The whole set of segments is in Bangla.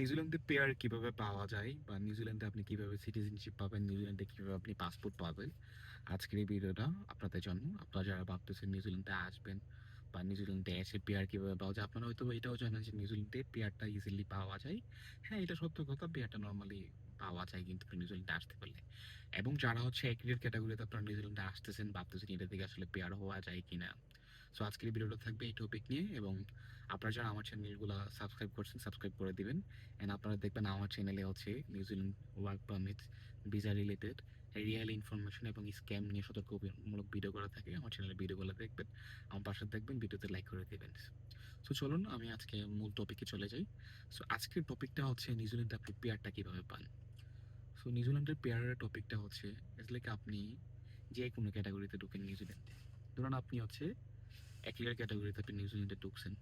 নিউজিল্যান্ডে পেয়ার কীভাবে পাওয়া যায় বা নিউজিল্যান্ডে আপনি কীভাবে সিটিজেনশিপ পাবেন নিউজিল্যান্ডে কীভাবে আপনি পাসপোর্ট পাবেন, আজকের এই ভিডিওটা আপনাদের জন্য। আপনারা যারা ভাবতেছেন নিউজিল্যান্ডে আসবেন বা নিউজিল্যান্ডে এসে পেয়ার কীভাবে পাওয়া যায়, আপনারা হয়তো এটাও জানেন যে নিউজিল্যান্ডে পেয়ারটা ইজিলি পাওয়া যায়। হ্যাঁ এটা সত্য কথা পেয়ারটা নর্মালি পাওয়া যায় কিন্তু নিউজিল্যান্ডে আসতে পারলে। এবং যারা হচ্ছে এগ্রিড ক্যাটাগরিতে আপনারা নিউজিল্যান্ডে আসতেছেন, ভাবতেছেন এটা থেকে আসলে পেয়ার হওয়া যায় কিনা সো আজকের ভিডিওটা থাকবে এই টপিক নিয়ে এবং আপনারা যারা আমার চ্যানেলগুলো সাবস্ক্রাইব করছেন সাবস্ক্রাইব করে দিবেন। অ্যান্ড আপনারা দেখবেন আমার চ্যানেলে হচ্ছে New Zealand work permit visa related real information এবং স্ক্যাম নিয়ে সতর্কমূলক ভিডিও করা থাকে। আমার চ্যানেলের ভিডিওগুলো দেখবেন, আমার পাশে দেখবেন ভিডিওতে লাইক করে দেবেন। সো চলুন আমি আজকে মূল টপিকে চলে যাই। সো আজকের টপিকটা হচ্ছে নিউজিল্যান্ডে আপনি পেয়ারটা কীভাবে পান? সো নিউজিল্যান্ডের পেয়ারের টপিকটা হচ্ছে ইটস লাইক আপনি যে কোনো ক্যাটাগরিতে ঢুকেন নিউজিল্যান্ডে ধরুন আপনি হচ্ছে অ্যাক্রিয়ার ক্যাটাগরিতে আপনি নিউজিল্যান্ডে ঢুকছেন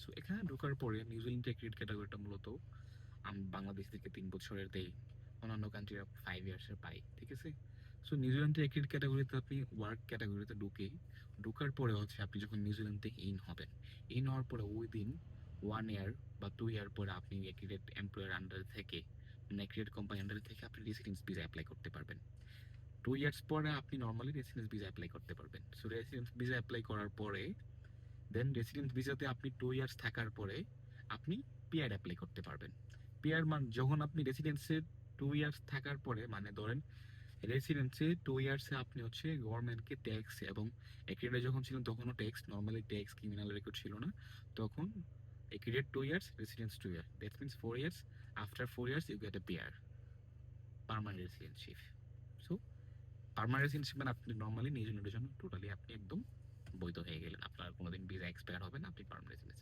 সো এখানে ঢোকার পরে নিউজিল্যান্ডের ক্রিকেট ক্যাটাগরিটা মূলত আমি, বাংলাদেশ থেকে তিন বছরের দেই। অন্যান্য কান্ট্রিরা ফাইভ ইয়ার্সের পাই, ঠিক আছে? সো নিউজিল্যান্ডের ক্রিকেট ক্যাটাগরিতে আপনি ওয়ার্ক ক্যাটাগরিতে ঢুকে, ঢোকার পরে হচ্ছে আপনি যখন নিউজিল্যান্ডে ইন হবেন। ইন হওয়ার পরে ওই দিন ওয়ান ইয়ার বা টু ইয়ার পরে আপনি ক্রিকেট এমপ্লয়ার আন্ডার থেকে মানে ক্রিকেট কোম্পানি আন্ডার থেকে আপনি রেসিডেন্স ভিসা অ্যাপ্লাই করতে পারবেন। টু ইয়ার্স পরে আপনি নর্মালি রেসিডেন্স ভিসা অ্যাপ্লাই করতে পারবেন। সো রেসিডেন্স ভিসা অ্যাপ্লাই করার পরে দেন রেসিডেন্স ভিসাতে আপনি টু ইয়ার্স থাকার পরে আপনি পিআর অ্যাপ্লাই করতে পারবেন। পিআর মান যখন আপনি রেসিডেন্সে টু ইয়ার্স থাকার পরে মানে ধরেন রেসিডেন্সে টু ইয়ার্সে আপনি হচ্ছে গভর্নমেন্টকে ট্যাক্স এবং এক্রিডে যখন ছিলেন, তখনও tax normally tax criminal record ছিল না। তখন accredited two years residence two year that means four years after four years you get a PR permanent residentship so permanent মানে আপনি নর্মালি নিউজিল্যান্ডের জন্য টোটালি আপনি একদম বৈধ হয়ে গেলেন। আপনার কোনোদিন ভিসা এক্সপায়ার হবে না, আপনি পারমানেন্ট রেসিডেন্স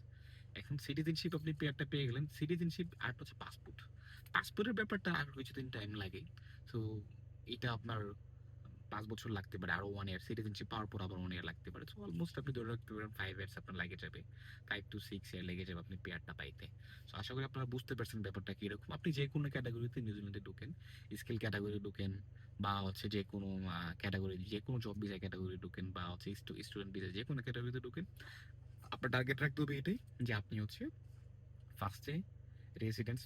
এখন সিটিজেনশিপ আপনি পেয়ারটা পেয়ে গেলেন। সিটিজেনশিপ আর হচ্ছে পাসপোর্ট পাসপোর্টের ব্যাপারটা আর কিছুদিন টাইম লাগে। সো এটা আপনার পাঁচ বছর লাগতে পারে, আরও ওয়ান ইয়ার সিটিজেনশিপ পাওয়ার পর আবার ওয়ান ইয়ার লাগতে পারে। সো অলমোস্ট আপনি ধরে রাখতে পারেন ফাইভ ইয়ার্স আপনার লেগে যাবে। ফাইভ টু সিক্স ইয়ার লেগে যাবে আপনি পেয়ারটা পাইতে। সো আশা করি আপনারা বুঝতে পারছেন ব্যাপারটা কীরকম। আপনি যে কোনো ক্যাটাগরিতে নিউজিল্যান্ডে ঢুকেন স্কিল ক্যাটাগরি ঢুকেন, বা হচ্ছে যে কোনো ক্যাটাগরি যে কোনো জব ভিসা ক্যাটাগরি ঢুকেন, বা হচ্ছে স্টুডেন্ট ভিসা যে কোনো ক্যাটাগরিতে ঢুকেন, আপনার টার্গেট রাখতে হবে এটাই যে আপনি হচ্ছে ফার্স্টে রেসিডেন্স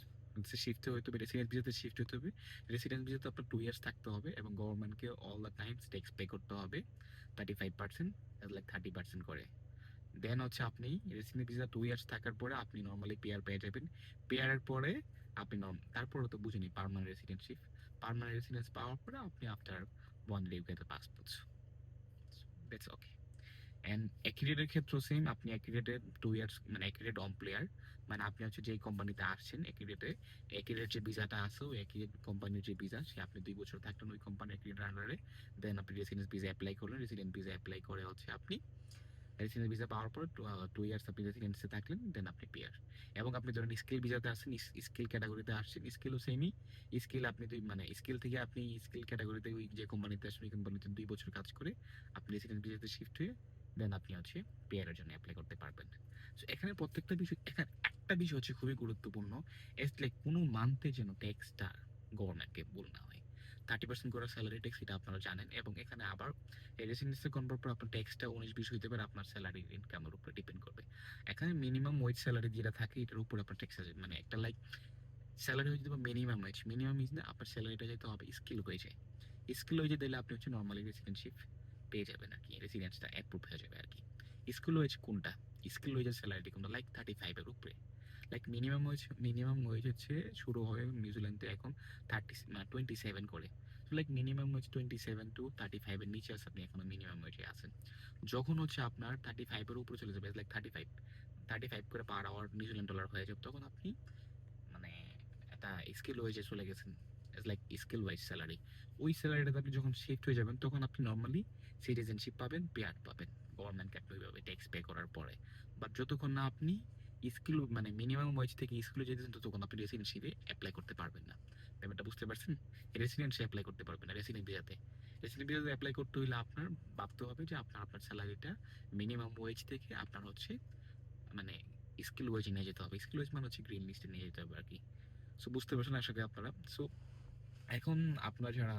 শিফট হতে হবে রেসিডেন্স ভিসাতে শিফট হতে হবে। রেসিডেন্স ভিসাতে আপনার টু ইয়ার্স থাকতে হবে এবং গভর্নমেন্টকে all the times tax pay করতে হবে thirty five percent like thirty percent করে। দেন হচ্ছে আপনি রেসিডেন্স ভিসা টু ইয়ার্স থাকার পরে আপনি নর্মালি পেয়ার পেয়ে যাবেন। পেয়ারের পরে আপনি তারপরে তো বুঝিনি পারমানেন্ট রেসিডেন্সিপ পারমানেন্ট রেসিডেন্স পাওয়ার পরে আপনি after one day get passport that's okay and অ্যাক্রিডেটের ক্ষেত্রেও সেম আপনি অ্যাক্রিডেটেড টু ইয়ার্স মানে অ্যাক্রিডেট অন প্লেয়ার মানে আপনি হচ্ছে যেই কোম্পানিতে আসছেন অ্যাক্রিডেটে অ্যাক্রিডেট যে ভিসাটা আছে, ওই অ্যাক্রিডেট কোম্পানির যে ভিসা সে আপনি দুই বছর থাকলেন ওই কোম্পানি অ্যাক্রিডেট আন্ডারে দেন আপনি রেসিডেন্স ভিসা অ্যাপ্লাই করলেন রেসিডেন্ট ভিসা অ্যাপ্লাই করে হচ্ছে আপনি রেসিডেন্স ভিসা পাওয়ার পর টু ইয়ার্স আপনি রেসিডেন্সে থাকলেন দেন আপনি পেয়ার এবং আপনি ধরেন স্কিল ভিসাতে আসছেন স্কিল ক্যাটাগরিতে আসছেন স্কিলও সেমই স্কিল আপনি দুই মানে স্কিল থেকে আপনি স্কিল ক্যাটাগরিতে ওই যে কোম্পানিতে আসবেন ওই কোম্পানিতে দুই বছর কাজ করে, আপনি রেসিডেন্স ভিসাতে শিফট হয়ে দেন আপনি হচ্ছে পেয়ারের জন্য অ্যাপ্লাই করতে পারবেন। সো এখানে প্রত্যেকটা বিষয়, এখানে একটা বিষয় হচ্ছে খুবই গুরুত্বপূর্ণ। এস লাইক কোনো মান্থে যেন ট্যাক্সটা গভর্নমেন্টকে ভুল না হয়। থার্টি পার্সেন্ট করে স্যালারি ট্যাক্স এটা আপনারা জানেন। এবং এখানে আবার রেসিডেন্সে কনভার্ট পর আপনার ট্যাক্সটা উনিশ, বিশ হইতে পারে, আপনার স্যালারি ইনকামের উপরে ডিপেন্ড করবে। এখানে মিনিমাম ওয়েজ স্যালারি যেটা থাকে, এটার উপরে আপনার ট্যাক্স মানে একটা লাইক স্যালারি হয়ে যেতে মিনিমাম ওয়েজ মিনিমাম ইজ না আপনার স্যালারিটা যেতে হবে স্কিল হয়ে যায়। স্কিল হয়ে যেতে আপনি হচ্ছে নর্মালি রেসিডেন্সিপ পেয়ে যাবেন আর কি রেসিডেন্সটা অ্যাপ্রুভ হয়ে যাবে আর কি। স্কুল ওয়েজ কোনটা? স্কুল ওয়েজের স্যালারিটি কোনটা? লাইক থার্টি ফাইভের উপরে। Like minimum wage minimum wage হচ্ছে শুরু হয় নিউজিল্যান্ডে এখন থার্টি মানে টোয়েন্টি সেভেন করে। Like minimum wage twenty seven to thirty ফাইভের নিচে আছে আপনি এখনও মিনিমাম ওয়েজে আছেন। যখন হচ্ছে আপনার থার্টি ফাইভের উপরে চলে যাবে like thirty five thirty five করে পার আওয়ার নিউজিল্যান্ড ডলার হয়ে যাবে, তখন আপনি মানে একটা স্কিল ওয়েজে চলে গেছেন। লাইক স্কিল ওয়াইজ স্যালারি ওই স্যালারিটাতে আপনি যখন শিফট হয়ে যাবেন, তখন আপনি নর্মালি সিটিজেনশিপ পাবেন পেয়ার পাবেন গভর্নমেন্টকে আপনি ওইভাবে ট্যাক্স পে করার পরে। বাট যতক্ষণ না আপনি স্কিল মানে মিনিমাম ওয়েজ থেকে স্কুলে যেতেছেন ততক্ষণ আপনি রেসিডেন্সিপে অ্যাপ্লাই করতে পারবেন না। ব্যাপারটা বুঝতে পারছেন? রেসিডেন্সি অ্যাপ্লাই করতে পারবেন না রেসিডেন্ট ভিসাতে রেসিডেন্ট ভিসাতে অ্যাপ্লাই করতে হলে আপনার ভাবতে হবে যে আপনার আপনার স্যালারিটা মিনিমাম ওয়েজ থেকে আপনার হচ্ছে মানে স্কিল ওয়েজে নিয়ে যেতে হবে। স্কিল ওয়েজ মানে হচ্ছে গ্রিন লিস্টে নিয়ে যেতে হবে আর কি। সো বুঝতে পারছেন আশা করি আপনারা? সো এখন আপনারা যারা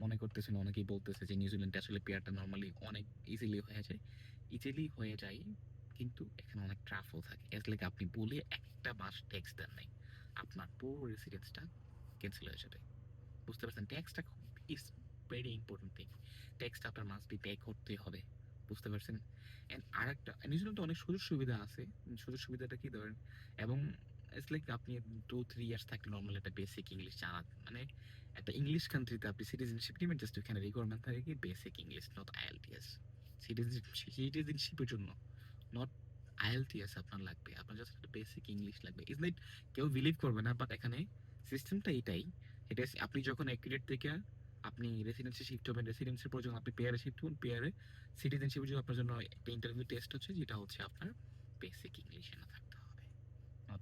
মনে করতেছেন, অনেকেই বলতেছে যে নিউজিল্যান্ডে আসলে পেয়ারটা নর্মালি অনেক ইজিলি হয়ে যায়। ইজিলি হয়ে যায়, কিন্তু এখানে অনেক ট্রাফল থাকে। এস লাইক আপনি বলে একটা মাস ট্যাক্স দেন নাই। আপনার পুরো রেসিডেন্সটা ক্যান্সেল হয়ে যাবে। বুঝতে পারছেন? ট্যাক্সটা খুব ইজ ভেরি ইম্পর্টেন্ট থিং ট্যাক্সটা আপনার মাস্ট বি পে করতেই হবে। বুঝতে পারছেন? অ্যান্ড আরেকটা নিউজিল্যান্ডে অনেক সুযোগ সুবিধা আছে। সুযোগ সুবিধাটা কি ধরেন? এবং ইটস লাইক আপনি টু থ্রি ইয়ার্স থাকলে নর্মাল একটা বেসিক ইংলিশ জানা মানে একটা ইংলিশ কান্ট্রিতে আপনি সিটিজেনশিপ নেবেন জাস্ট ওখানে রিকোয়ারমেন্ট থাকে কি বেসিক ইংলিশ নট আইএলটিএস সিটিজেনশিপের জন্য নট আইএলটিএস আপনার লাগবে, আপনার জাস্ট একটা বেসিক ইংলিশ লাগবে। ইজ লাইক কেউ বিলিভ করবে না বাট এখানে সিস্টেমটা এটাই, এটা আপনি যখন অ্যাকুরেট থেকে আপনি রেসিডেন্সি শিফট হবেন রেসিডেন্সির পর যখন আপনি পেয়ারে শিফট হবেন পেয়ারে সিটিজেনশিপের জন্য আপনার জন্য একটা ইন্টারভিউ টেস্ট হচ্ছে, যেটা হচ্ছে আপনার বেসিক ইংলিশে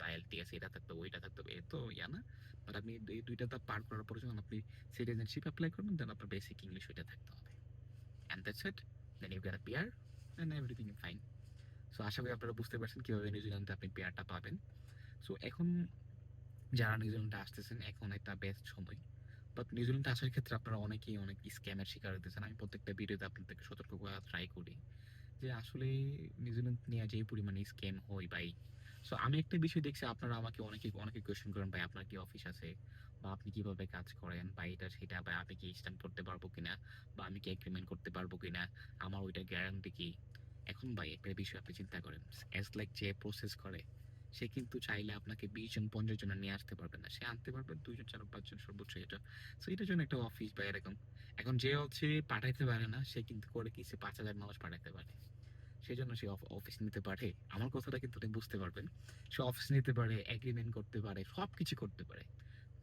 আইএলটিএস এটা থাকতে ওইটা থাকতে হবে তো ইয়া না। বাট আপনি এই দুইটা ধাপ পার করার পরে যখন আপনি সিটিজেনশিপ অ্যাপ্লাই করবেন দেন আপনার বেসিক ইংলিশ ওইটা থাকতে হবে। And that's it then you get PR and everything is fine so আশা করি আপনারা বুঝতে পারছেন কীভাবে নিউজিল্যান্ডে আপনি পেয়ারটা পাবেন। সো এখন যারা নিউজিল্যান্ডে আসতেছেন, এখন একটা বেস্ট সময়। বাট নিউজিল্যান্ডে আসার ক্ষেত্রে আপনারা অনেকেই অনেক স্ক্যামের শিকার হতেছেন আমি প্রত্যেকটা ভিডিওতে আপনাদেরকে সতর্ক করার ট্রাই করি। যে আসলে নিউজিল্যান্ড নিয়ে যে পরিমাণে স্ক্যাম হয় ভাই সো আমি একটা বিষয় দেখছি, আপনারা আমাকে অনেকে অনেকে কোয়েশ্চেন করেন, ভাই, আপনার কি অফিস আছে? বা আপনি কীভাবে কাজ করেন? বা এটা, সেটা, বা আমি কি স্ট্যাম্প করতে পারব কিনা? বা আমি কি এগ্রিমেন্ট করতে পারব কিনা? আমার ওইটা গ্যারান্টি কি? এখন ভাই, একটা বিষয় আপনি চিন্তা করেন। অ্যাজ লাইক যে প্রসেস করে, সে কিন্তু চাইলে আপনাকে বিশ জন, পঞ্চাশ জন নিয়ে আসতে পারবে না। সে আনতে পারবে দুইজন চার পাঁচজন সর্বোচ্চ এটা। সো এটার জন্য একটা অফিস বা এরকম। এখন যে হচ্ছে, পাঠাইতে পারে না, সে কিন্তু করে কি, সে পাঁচ হাজার মানুষ পাঠাইতে পারে। সেই জন্য সে অফিস নিতে পারে। আমার কথাটা কিন্তু আপনি বুঝতে পারবেন। সে অফিস নিতে পারে এগ্রিমেন্ট করতে পারে সব কিছু করতে পারে।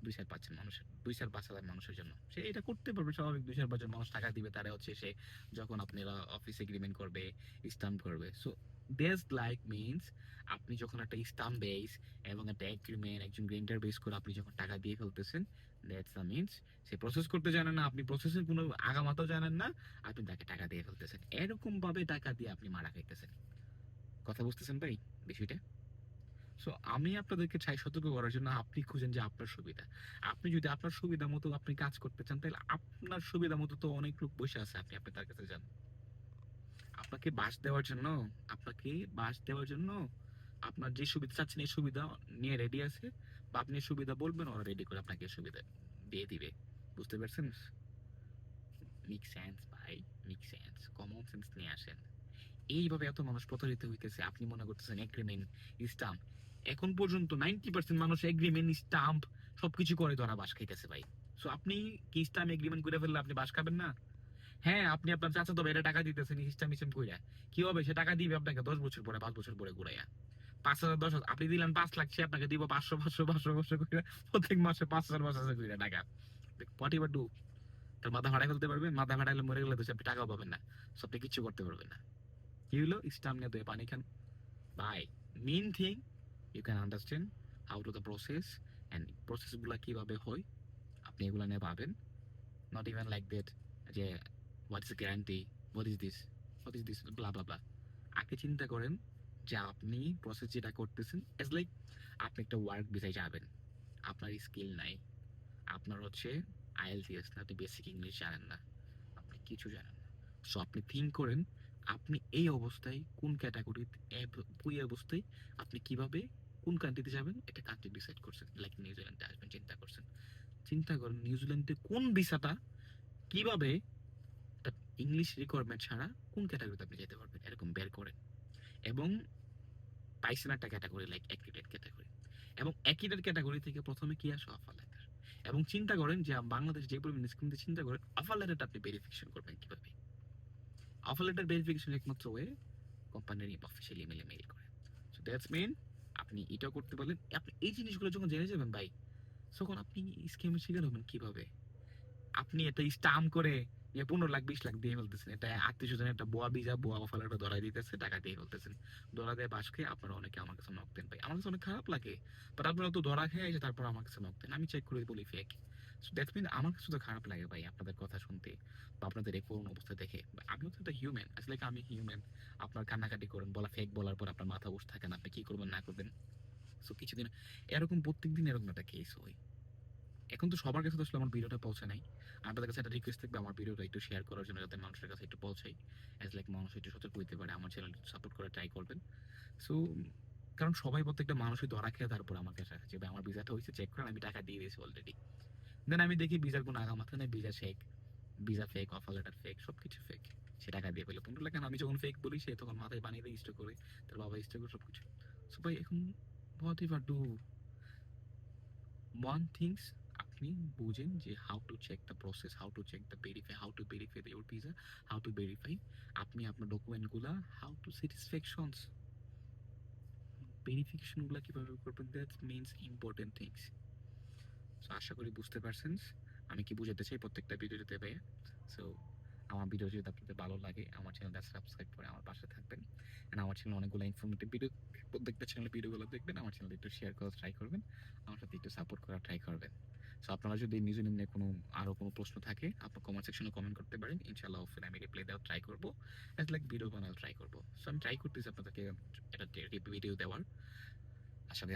দুই চার পাঁচ মানুষের দুই চার পাঁচ হাজার মানুষের জন্য। সে এটা করতে পারবে স্বাভাবিক। দুই চার পাঁচজন মানুষ টাকা দিবে, তারা হচ্ছে সে যখন আপনারা অফিস এগ্রিমেন্ট করবে স্টাম্প করবে। সো দেস লাইক মিনস আপনি যখন একটা স্টাম্প বেস এবং একটা এগ্রিমেন্ট একজন গ্রেন্টার বেস করে আপনি যখন টাকা দিয়ে ফেলতেছেন দ্যাটস দ্য মিনস সে প্রসেস করতে জানেন না, আপনি প্রসেসের কোনো আগামাতাও জানেন না, আপনি তাকে টাকা দিয়ে ফেলতেছেন। এরকম ভাবে টাকা দিয়ে আপনি মারা খাইতেছেন। কথা বুঝতেছেন ভাই বিষয়টা? সো আমি আপনাদেরকে চাই সতর্ক করার জন্য আপনি খুঁজেন যে আপনার সুবিধা। আপনি যদি আপনার সুবিধা মতো আপনি কাজ করতে চান, তাহলে আপনার সুবিধা মতো তো অনেক লোক বসে আছে, আপনি আপনি তার কাছে যান। আপনাকে বাস দেওয়ার জন্য, আপনাকে বাস দেওয়ার জন্য আপনার যে সুবিধা চাচ্ছেন, এই সুবিধা নিয়ে রেডি আছে। আপনি সুবিধা বলবেন, ওরা রেডি করে আপনাকে সুবিধা দিয়ে দিবে। বুঝতে পারছেন? মিক সেন্স ভাই মিক সেন্স কমন সেন্স নিয়ে আসেন। এইভাবে এত মানুষ প্রতারিত হইতেছে, আপনি মনে করতেছেন এগ্রিমেন্ট স্টাম্প এখন পর্যন্ত নাইনটি পার্সেন্ট মানুষ এগ্রিমেন্ট স্টাম্প সবকিছু করে ধরা বাস খাইতেছে, ভাই। সো আপনি কি স্টাম্প এগ্রিমেন্ট করে ফেললে আপনি বাস খাবেন না? হ্যাঁ আপনি আপনার চাচা তো এটা টাকা দিতেছেন স্টাম্প ইস্টাম্প কইরা। কি হবে? সে টাকা দিবে আপনাকে দশ বছর পরে, পাঁচ বছর পরে ঘুরাইয়া। পাঁচ হাজার দশ হাজার, আপনি দিলেন পাঁচ লাখ, সে আপনাকে দিব পাঁচশো পাঁচশো পাঁচশো পাঁচশো করে। প্রত্যেক মাসে পাঁচ হাজার পাঁচ হাজার করে টাকা। হোয়াট এভার ডু তার মাথা ভাড়া পারবেন, মাথা ভাড়াইলে মরে গেলে তো আপনি টাকাও পাবেন না। আপনি করতে পারবেন না। কি হলো? নিয়ে পানি খান। By main thing you can understand how to the process and প্রসেসগুলো কীভাবে হয়, আপনি এগুলো নিয়ে পাবেন নট ইভেন লাইক দ্যাট যে what guarantee what is this what this blah আগে চিন্তা করেন যে আপনি প্রসেস যেটা করতেছেন এজ লাইক আপনি একটা ওয়ার্ক ভিসায় যাবেন। আপনার স্কিল নাই। আপনার হচ্ছে আইএলটিএস না আপনি বেসিক ইংলিশ জানেন না। আপনি কিছু জানেন না। সো আপনি থিঙ্ক করেন, আপনি এই অবস্থায় কোন ক্যাটাগরি ওই অবস্থায় আপনি কীভাবে, কোন কান্ট্রিতে যাবেন এটা কান্ট্রি ডিসাইড করছেন। লাইক নিউজিল্যান্ডে আসবেন, চিন্তা করছেন। চিন্তা করেন নিউজিল্যান্ডে কোন ভিসাটা কীভাবে ইংলিশ রিকোয়ারমেন্ট ছাড়া কোন ক্যাটাগরিতে আপনি যেতে পারবেন, এরকম বের করেন। এবং পাইছেন একটা ক্যাটাগরি লাইক অ্যাক্রিডেট ক্যাটাগরি এবং অ্যাক্রিডেট ক্যাটাগরি থেকে প্রথমে কি আসো? অফার লেটার এবং চিন্তা করেন যে বাংলাদেশ যে পরিমাণ স্কিম চিন্তা করেন অফার লেটারটা আপনি ভেরিফিকেশন করবেন কীভাবে? অফার লেটার ভেরিফিকেশন একমাত্র ওয়ে কোম্পানির অফিসিয়াল ইমেলে মেইল করে। সো দ্যাটস মিন আপনি এটাও করতে পারলেন। আপনি এই জিনিসগুলো যখন জেনে যাবেন ভাই, তখন আপনি স্কিমের শিকার হবেন কীভাবে? আপনি একটা স্টাম করে পনেরো লাখ, বিশ লাখ দিয়ে ফেলতেছেন। এটা আত্মীয় স্বজন একটা বোয়া বিজা বোয়া অফার একটা ধরা দিতেছে, টাকা দিয়ে ফেলতেছেন। ধরা দিয়ে বাস খেয়ে আপনারা অনেকে আমার কাছে নক দেন ভাই। আমার কাছে অনেক খারাপ লাগে। বাট আপনারা তো ধরা খেয়ে এসে তারপর আমার কাছে নক দেন। আমি চেক করে বলি ফেক সো দ্যাটস মিন আমার কাছে তো খারাপ লাগে ভাই আপনাদের কথা শুনতে বা আপনাদের এই করুণ অবস্থা দেখে। আমিও তো একটা হিউম্যান আসলে আমি হিউম্যান আপনার কান্নাকাটি করেন, বলা ফেক বলার পর আপনার মাথা বসে থাকেন আপনি কি করবেন, না করবেন? সো কিছুদিন, এরকম প্রত্যেক দিন এরকম একটা কেস হয়। এখন তো সবার কাছে তো আসলে আমার ভিডিওটা পৌঁছে নাই। আপনাদের কাছে একটা রিকোয়েস্ট থাকবে আমার ভিডিওটা একটু শেয়ার করার জন্য যাতে মানুষের কাছে একটু পৌঁছাই অ্যাজ লাইক মানুষ একটু সতর্ক হইতে পারে, আমার চ্যানেল সাপোর্ট করে ট্রাই করবেন। সো কারণ সবাই প্রত্যেকটা মানুষই ধরা খেয়ে তারপর আমার কাছে আসে যে আমার ভিসাটা হয়েছে চেক করেন, আমি টাকা দিয়ে দিয়েছি অলরেডি দেন আমি দেখি ভিসার কোনো আগা মাথা নেই visa shake visa fake offer letter fake সব কিছু ফেক সে টাকা দিয়ে পেল, পনেরো লাখ আমি যখন ফেক বলি, সে তখন মাথায় বানিয়ে দিয়ে স্টোর করে, তার বাবা স্টোর করে সব কিছু সো ভাই, এখন whatever do one things আপনি বুঝেন যে how to check the process how to check the verify how to verify your visa how to verify আপনি আপনার ডকুমেন্টগুলা হাউ টু স্যাটিসফ্যাকশনস ভেরিফিকেশনগুলো কীভাবে করবেন? That means important things so আশা করি বুঝতে পারছেন। আমি কি বুঝাতে চাই প্রত্যেকটা ভিডিওতে, ভাইয়া? সো আমার ভিডিও যদি আপনাদের ভালো লাগে, আমার চ্যানেলটা সাবস্ক্রাইব করে আমার পাশে থাকবেন। এন্ড আমার চ্যানেল অনেকগুলো ইনফরমেটিভ ভিডিও প্রত্যেকটা চ্যানেলের ভিডিওগুলো দেখবেন, আমার চ্যানেলটা একটু শেয়ার করার ট্রাই করবেন, আমার সাথে একটু সাপোর্ট করার ট্রাই করবেন। সো আপনারা যদি নিউজিল্যান্ড নিম্নে কোনো আরও কোনো প্রশ্ন থাকে আপনার কমেন্ট সেকশনে কমেন্ট করতে পারেন ইনশাল্লাহ অফিন আমি রিপ্লাই দেওয়ার ট্রাই করব অ্যাজ লাইক ভিডিও বানানোর ট্রাই করব। সো আমি ট্রাই করতেছি আপনাদেরকে একটা ভিডিও দেওয়ার। আশা করি